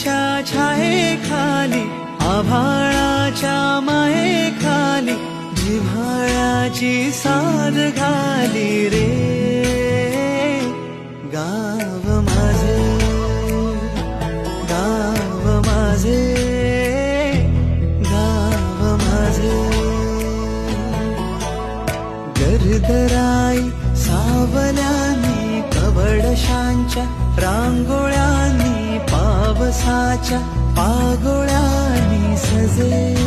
छोट्याशा छाये खाली आभाळाच्या माये खाली जिव्हाळ्याची साध घाली रे. गाव माझे गाव माझे गाव माझे. गरगराई सावल्यानी कवडशांच्या रांगोळ्या पावसाच्या पागोळ्यांनी सजे.